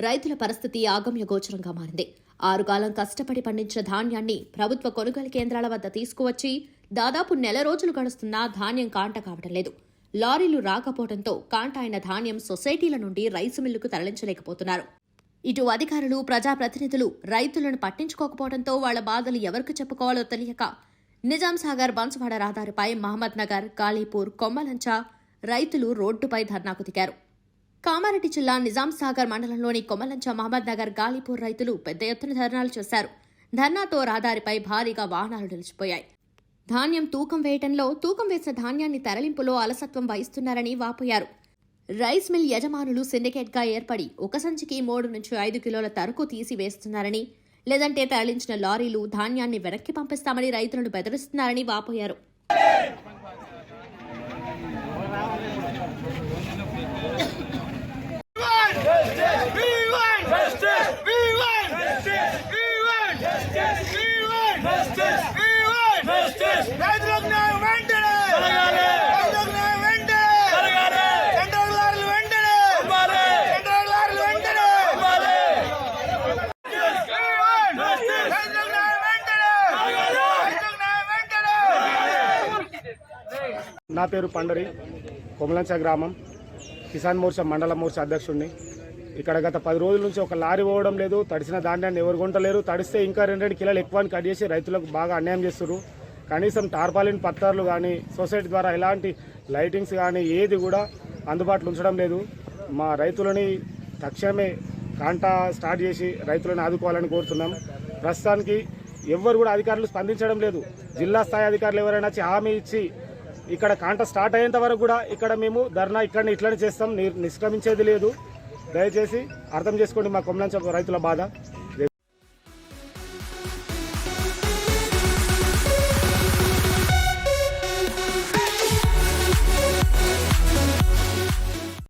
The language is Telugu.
రైతుల పరిస్థితి ఆగమ్య గోచరంగా మారింది. ఆరుగాలం కష్టపడి పండించిన ధాన్యాన్ని ప్రభుత్వ కొనుగోలు కేంద్రాల వద్ద తీసుకువచ్చి దాదాపు నెల రోజులు గడుస్తున్నా ధాన్యం కాంట కావడం లేదు. లారీలు రాకపోవడంతో కాంట అయిన ధాన్యం సొసైటీల నుండి రైసు మిల్లుకు తరలించలేకపోతున్నారు. ఇటు అధికారులు ప్రజాప్రతినిధులు రైతులను పట్టించుకోకపోవడంతో వాళ్ళ బాధలు ఎవరికి చెప్పుకోవాలో తెలియక నిజాం సాగర్ బన్సువాడ రహదారిపై మహమ్మద్ నగర్ కాళీపూర్ కొమ్మలంచ రైతులు రోడ్డుపై ధర్నాకు దిగారు. కామారెడ్డి జిల్లా నిజాం సాగర్ మండలంలోని కొమలంచ మహమ్మద్ నగర్ గాలిపూర్ రైతులు పెద్ద ఎత్తున ధర్నాలు చేశారు. ధర్నాతో రహదారిపై భారీగా వాహనాలు నిలిచిపోయాయి. ధాన్యం తూకం వేయటంలో తూకం వేసిన ధాన్యాన్ని తరలింపులో అలసత్వం వహిస్తున్నారని వాపోయారు. రైస్ మిల్ యజమానులు సిండికేట్గా ఏర్పడి ఒక సంచికి మూడు నుంచి ఐదు కిలోల తరకు తీసి వేస్తున్నారని లేదంటే తరలించిన లారీలు ధాన్యాన్ని వెనక్కి పంపిస్తామని రైతులను బెదిరిస్తున్నారని వాపోయారు. రైతులకు న్యాయం వెంటనే! రైతులకు న్యాయం వెంటనే! సెంట్రల్ లారీలు వెంటనే! సెంట్రల్ లారీలు వెంటనే! We want justice. రైతులకు న్యాయం వెంటనే! రైతులకు న్యాయం వెంటనే! నా పేరు పండరి కొమలంచ గ్రామం. కిసాన్ మోర్చా మండల మోర్చా అధ్యక్షుడిని ఇక్కడ గత పది రోజుల నుంచి ఒక లారీ పోవడం లేదు తడిసిన ధాన్యాన్ని ఎవరు కొంటలేరు తడిస్తే ఇంకా రెండు రెండు కిలోలు ఎక్కువ అని కట్ చేసి రైతులకు బాగా అన్యాయం చేస్తున్నారు కనీసం టార్పాలిన్ పత్తార్లు కానీ సొసైటీ ద్వారా ఎలాంటి లైటింగ్స్ కానీ ఏది కూడా అందుబాటులో ఉంచడం లేదు. మా రైతులని తక్షణమే కాంటా స్టార్ట్ చేసి రైతులను ఆదుకోవాలని కోరుతున్నాం. ప్రస్తుతానికి ఎవ్వరు కూడా అధికారులు స్పందించడం లేదు. జిల్లా స్థాయి అధికారులు ఎవరైనా వచ్చి హామీ ఇచ్చి ఇక్కడ కాంట స్టార్ట్ అయ్యేంత వరకు కూడా ఇక్కడ మేము ధర్నా ఇక్కడనే ఇట్లనే చేస్తాం. ని- నిష్క్రమించేది లేదు. దయచేసి అర్థం చేసుకోండి మా కొమ్మలంచ రైతుల బాధ.